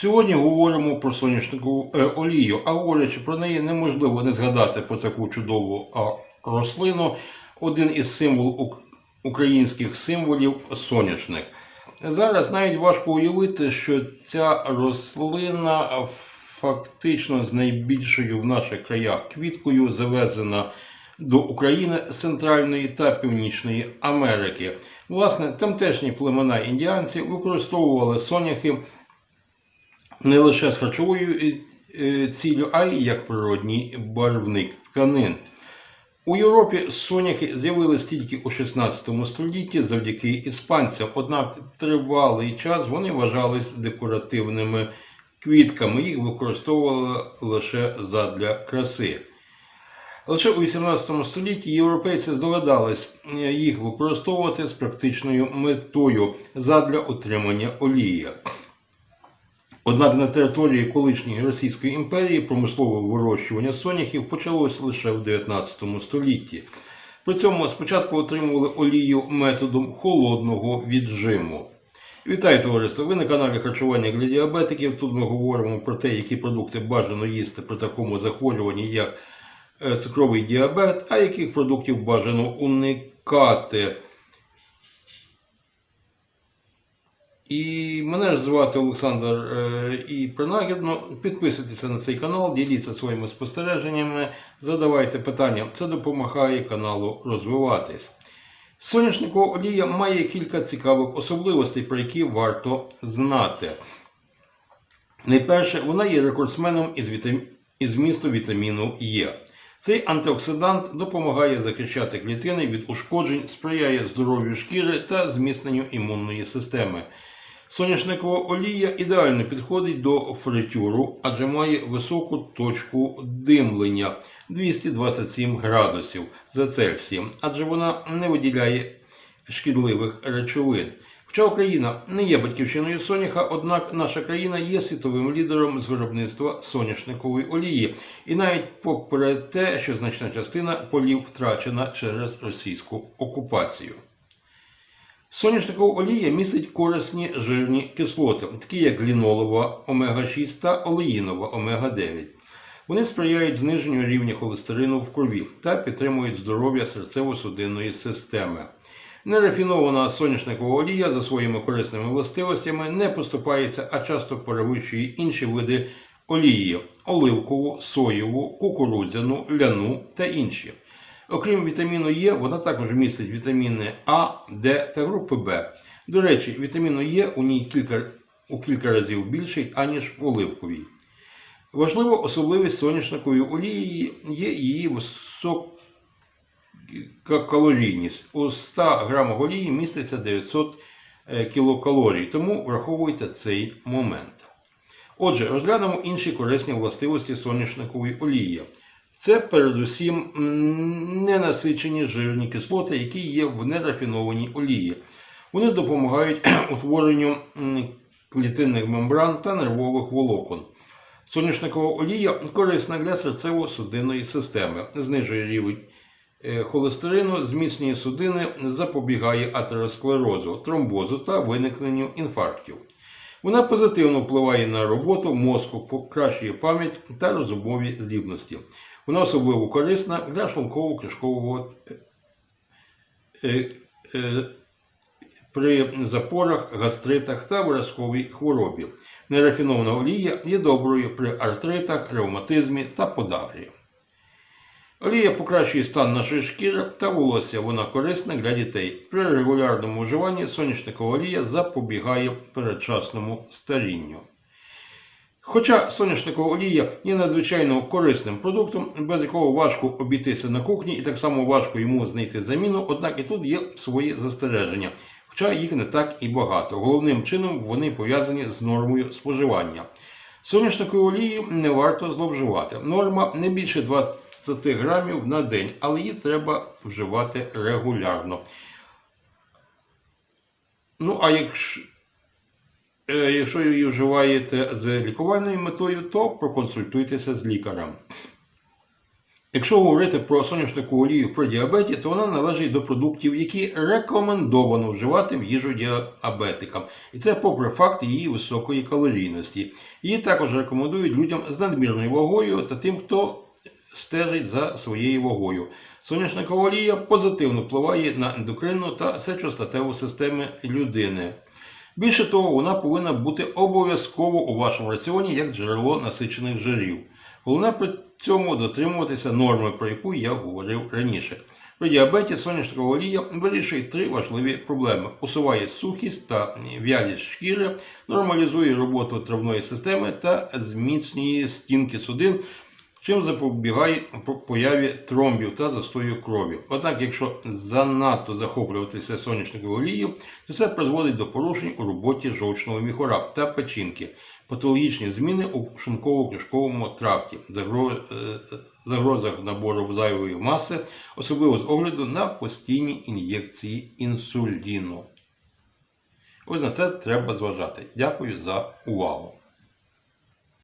Сьогодні говоримо про соняшникову е, олію, а говорячи про неї, неможливо не згадати про таку чудову рослину. Один із символів ук- українських символів соняшник. Зараз навіть важко уявити, що ця рослина фактично з найбільшою в наших краях квіткою завезена до України Центральної та Північної Америки. Власне, тамтешні племена індіанців використовували соняхи не лише з харчовою е, ціллю, а й як природній барвник тканин. У Європі соняхи з'явились тільки у 16 столітті завдяки іспанцям, однак тривалий час вони вважались декоративними квітками, їх використовували лише задля краси. Лише у 18 столітті європейці здогадались е, їх використовувати з практичною метою задля отримання олії. Однак на території колишньої Російської імперії промислове вирощування соняхів почалось лише в 19 столітті. При цьому спочатку отримували олію методом холодного віджиму. Вітаю товариство! Ви на каналі Харчування для діабетиків. Тут ми говоримо про те, які продукти бажано їсти при такому захворюванні, як е, цукровий діабет, а яких продуктів бажано уникати. І мене звати Олександр е, і Принагідно. Підписуйтеся на цей канал, діліться своїми спостереженнями, задавайте питання. Це допомагає каналу розвиватись. Соняшникова олія має кілька цікавих особливостей, про які варто знати. Найперше, вона є рекордсменом із, вітам... із вмісту вітаміну Е. Цей антиоксидант допомагає захищати клітини від ушкоджень, сприяє здоров'ю шкіри та зміцненню імунної системи. Соняшникова олія ідеально підходить до фритюру, адже має високу точку димлення 227 градусів за Цельсієм, адже вона не виділяє шкідливих речовин. Хоча Україна не є батьківщиною соняха, однак наша країна є світовим лідером з виробництва соняшникової олії, і навіть попри те, що значна частина полів втрачена через російську окупацію. Соняшникова олія містить корисні жирні кислоти, такі як лінолова омега-6 та олеїнова омега-9. Вони сприяють зниженню рівня холестерину в крові та підтримують здоров'я серцево-судинної системи. Нерафінована соняшникова олія за своїми корисними властивостями не поступається, а часто перевищує інші види олії оливкову, соєву, кукурудзяну, ляну та інші. Окрім вітаміну Е, вона також містить вітаміни А, Д та групи Б. До речі, вітаміну Е у ній кілька, у кілька разів більший, аніж в оливковій. Важлива особливість соняшникової олії є її висока калорійність. У 100 грамах олії міститься 900 е, кілокалорій, тому враховуйте цей момент. Отже, розглянемо інші корисні властивості соняшникової олії. Це передусім ненасичені жирні кислоти, які є в нерафінованій олії. Вони допомагають утворенню клітинних мембран та нервових волокон. Соняшникова олія корисна для серцево-судинної системи, знижує рівень е, холестерину, зміцнює судини, запобігає атеросклерозу, тромбозу та виникненню інфарктів. Вона позитивно впливає на роботу мозку, покращує пам'ять та розумові здібності. Вона особливо корисна для шлунково-кишкового е, е, при запорах, гастритах та виразковій хворобі. Нерафінована олія є доброю при артритах, ревматизмі та подагрі. Олія покращує стан нашої шкіри та волосся. Вона корисна для дітей. При регулярному вживанні соняшникова олія запобігає передчасному старінню. Хоча соняшникова олія є надзвичайно корисним продуктом, без якого важко обійтися на кухні і так само важко йому знайти заміну, однак і тут є свої застереження. Хоча їх не так і багато. Головним чином вони пов'язані з нормою споживання. Соняшниковою олією не варто зловживати. Норма не більше 20 грамів на день, але її треба вживати регулярно. Ну, а якщо, якщо її вживаєте з лікувальною метою, то проконсультуйтеся з лікарем. Якщо говорити про соняшникову олію при діабеті, то вона належить до продуктів, які рекомендовано вживати в їжу діабетикам. І це попри факт її високої калорійності. Її також рекомендують людям з надмірною вагою та тим, хто стежить за своєю вагою. Соняшникова олія позитивно впливає на ендокринну та сечостатеву системи людини. Більше того, вона повинна бути обов'язково у вашому раціоні як джерело насичених жирів. Головне при цьому дотримуватися норми, про яку я говорив раніше. При діабеті соняшникова олія вирішує три важливі проблеми: усуває сухість та в'ялість шкіри, нормалізує роботу травної системи та зміцнює стінки судин, чим запобігає появі тромбів та застою крові. Однак, якщо занадто захоплюватися соняшниковою олією, то це призводить до порушень у роботі жовчного міхора та печінки, патологічні зміни у шлунково-кишковому тракті, е, загрозах набору зайвої маси, особливо з огляду на постійні ін'єкції інсуліну. Ось на це треба зважати. Дякую за увагу.